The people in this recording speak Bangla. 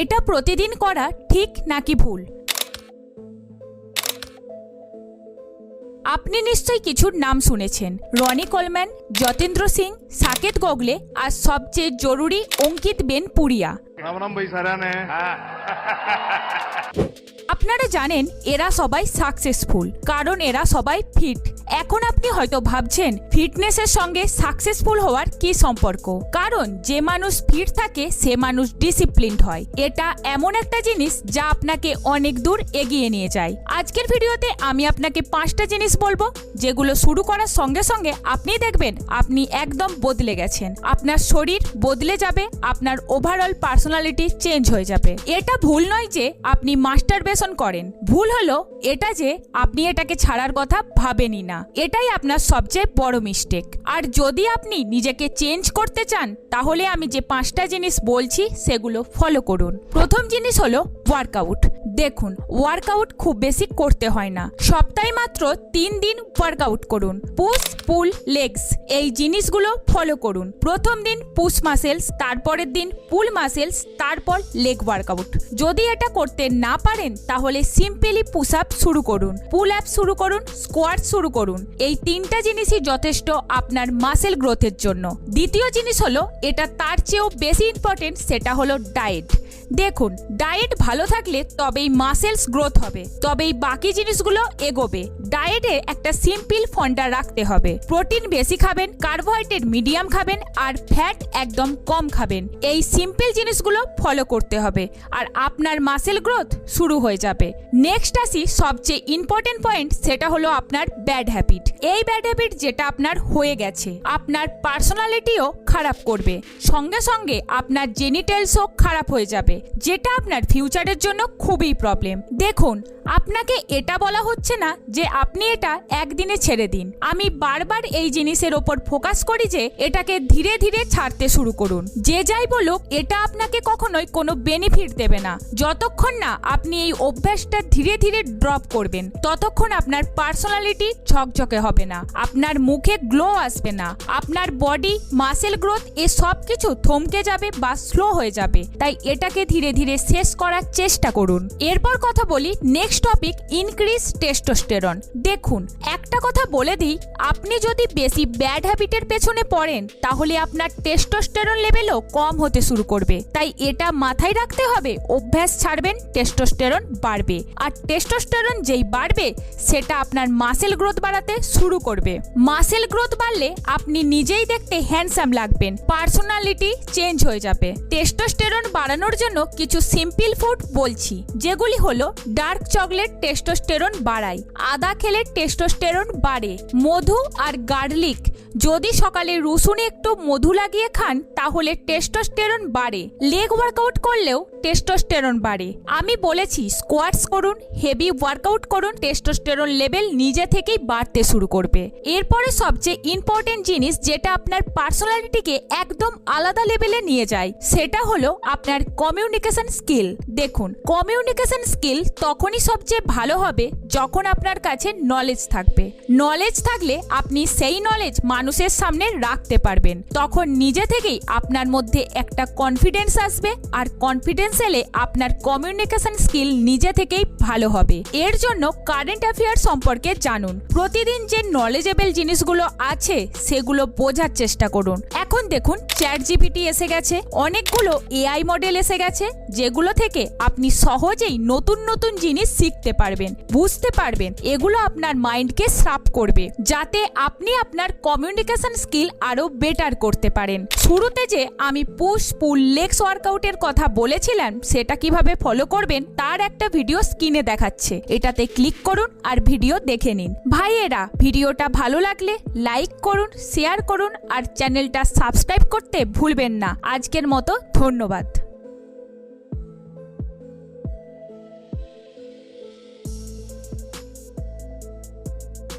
এটা প্রতিদিন করা ঠিক নাকি ভুল? আপনি নিশ্চয়ই কিছুর নাম শুনেছেন। রনি কলম্যান যতেন্দ্র সিং সাকেত গোগলে আর সবচেয়ে জরুরি অঙ্কিত বেন পুরিয়া। আপনারা জানেন এরা সবাই সাকসেসফুল কারণ এরা সবাই ফিট এখন আপনি হয়তো ভাবছেন ফিটনেসের সঙ্গে সাকসেসফুল হওয়ার কি সম্পর্ক? কারণ যে মানুষ ফিট থাকে, সে মানুষ ডিসিপ্লিনড হয়। এটা এমন একটা জিনিস যা আপনাকে অনেক দূর এগিয়ে নিয়ে যায়। আজকের ভিডিওতে আমি আপনাকে পাঁচটা জিনিস বলব, যেগুলো শুরু করার সঙ্গে সঙ্গে আপনি দেখবেন আপনি একদম বদলে গেছেন। আপনার শরীর বদলে যাবে, আপনার ওভারঅল পার্সোনালিটি চেঞ্জ হয়ে যাবে। এটা ভুল নয় যে আপনি মাস্টারবেশন করেন। ভুল হলো এটা যে আপনি এটাকে ছাড়ার কথা ভাবেনই না। এটাই আপনার সবচেয়ে বড় মিস্টেক আর যদি আপনি নিজেকে চেঞ্জ করতে চান, তাহলে আমি যে পাঁচটা জিনিস বলছি, সেগুলো ফলো করুন। প্রথম জিনিস হলো ওয়ার্কআউট দেখুন ওয়ার্কআউট খুব বেশি করতে হয় না। সপ্তাহে মাত্র তিন দিন ওয়ার্কআউট করুন। পুশ পুল লেগস এই জিনিসগুলো ফলো করুন। প্রথম দিন পুশ মাসেলস তারপরের দিন পুল মাসেলস তারপর লেগ ওয়ার্কআউট যদি এটা করতে না পারেন, তাহলে সিম্পলি পুশ আপ শুরু করুন। পুল আপ শুরু করুন স্কোয়াট শুরু করুন। এই তিনটা জিনিসই যথেষ্ট আপনার মাসেল গ্রোথের জন্য। দ্বিতীয় জিনিস হলো, এটা তার চেয়েও বেশি ইম্পর্টেন্ট সেটা হলো ডায়েট দেখুন ডায়েট ভালো থাকলে তবেই মাসেলস গ্রোথ হবে। তবেই বাকি জিনিসগুলো এগোবে। ডায়েটে একটা সিম্পল ফন্ডা রাখতে হবে। প্রোটিন বেশি খাবেন কার্বোহাইড্রেট মিডিয়াম খাবেন, আর ফ্যাট একদম কম খাবেন। এই সিম্পল জিনিসগুলো ফলো করতে হবে। আর আপনার মাসেল গ্রোথ শুরু হয়ে যাবে। নেক্সট আসি সবচেয়ে ইম্পর্টেন্ট পয়েন্ট সেটা হলো আপনার ব্যাড হ্যাবিট এই ব্যাড হ্যাবিট যেটা আপনার হয়ে গেছে, আপনার পার্সোনালিটিও খারাপ করবে। সঙ্গে সঙ্গে আপনার জেনিটেলসও খারাপ হয়ে যাবে। যেটা আপনার ফিউচারের জন্য খুবই প্রবলেম দেখুন, আপনাকে এটা বলা হচ্ছে না যে আপনি এটা একদিনে ছেড়ে দিন। আমি বারবার এই জিনিসের ওপর ফোকাস করি যে এটাকে ধীরে ধীরে ছাড়তে শুরু করুন। যে যাই বলুক, এটা আপনাকে কখনোই কোনো বেনিফিট দেবে না। যতক্ষণ না আপনি এই অভ্যাসটা ধীরে ধীরে ড্রপ করবেন, ততক্ষণ আপনার পার্সোনালিটি ঝকঝকে হবে না। আপনার মুখে গ্লো আসবে না। আপনার বডি মাসেল গ্রোথ এ সব কিছু থমকে যাবে বা স্লো হয়ে যাবে। তাই এটাকে ধীরে ধীরে শেষ করার চেষ্টা করুন। এরপর কথা বলি নেক্সট টপিক ইনক্রিজ টেস্টোস্টেরন দেখুন, একটা কথা বলে দিই, আপনি যদি বেশি ব্যাড হ্যাবিটের পেছনে পড়েন, তাহলে আপনার টেস্টোস্টেরন লেভেলও কম হতে শুরু করবে। তাই এটা মাথায় রাখতে হবে, অভ্যাস ছাড়বেন টেস্টোস্টেরন বাড়বে। আর টেস্টোস্টেরন যেই বাড়বে, সেটা আপনার মাসেল গ্রোথ বাড়াতে শুরু করবে। মাসেল গ্রোথ বাড়লে আপনি নিজেই দেখতে হ্যান্ডসাম লাগবেন পার্সোনালিটি চেঞ্জ হয়ে যাবে। টেস্টোস্টেরন বাড়ানোর জন্য কিছু সিম্পল ফুড বলছি যেগুলি হলো ডার্ক চকলেট টেস্টোস্টেরন বাড়ায়, আদা খেলে টেস্টোস্টেরন বাড়ে, মধু আর গার্লিক। যদি সকালে রসুনে একটু মধু লাগিয়ে খান, তাহলে টেস্টোস্টেরন বাড়ে। লেগ ওয়ার্কআউট করলেও টেস্টোস্টেরন বাড়ে। আমি বলেছি, স্কোয়াটস করুন, হেভি ওয়ার্কআউট করুন, টেস্টোস্টেরন লেভেল নিজে থেকেই বাড়তে শুরু করবে। এরপরে সবচেয়ে ইম্পর্টেন্ট জিনিস যেটা আপনার পার্সোনালিটিকে একদম আলাদা লেভেলে নিয়ে যায়, সেটা হলো আপনার কমিউনিকেশন স্কিল। দেখুন, কমিউনিকেশন স্কিল তখনই সবচেয়ে ভালো হবে যখন আপনার কাছে নলেজ থাকবে। নলেজ থাকলে আপনি সেই নলেজ মানুষের সামনে রাখতে পারবেন। তখন নিজে থেকেই আপনার মধ্যে একটা কনফিডেন্স আসবে আর কনফিডেন্স এলে আপনার কমিউনিকেশন স্কিল নিজে থেকেই ভালো হবে। এর জন্য কারেন্ট অ্যাফেয়ার সম্পর্কে জানুন। প্রতিদিন যে নলেজেবল জিনিসগুলো আছে সেগুলো বোঝার চেষ্টা করুন। এখন দেখুন চ্যাট জিপিটি এসে গেছে। অনেকগুলো এআই মডেল এসে গেছে, যেগুলো থেকে আপনি সহজেই নতুন নতুন জিনিস শিখতে পারবেন, বুঝতে পারবেন। এগুলো আপনার মাইন্ডকে সাফ করবে, যাতে আপনি আপনার কমিউনিকেশন স্কিল আরও বেটার করতে পারেন। শুরুতে যে আমি পুশ পুল লেগস ওয়ার্কআউটের কথা বলেছিলাম, সেটা কীভাবে ফলো করবেন, তার একটা ভিডিও স্ক্রিনে দেখাচ্ছে। এটাতে ক্লিক করুন আর ভিডিও দেখে নিন। ভাইয়েরা ভিডিওটা ভালো লাগলে লাইক করুন শেয়ার করুন আর চ্যানেলটা সাবস্ক্রাইব করতে ভুলবেন না। আজকের মতো ধন্যবাদ।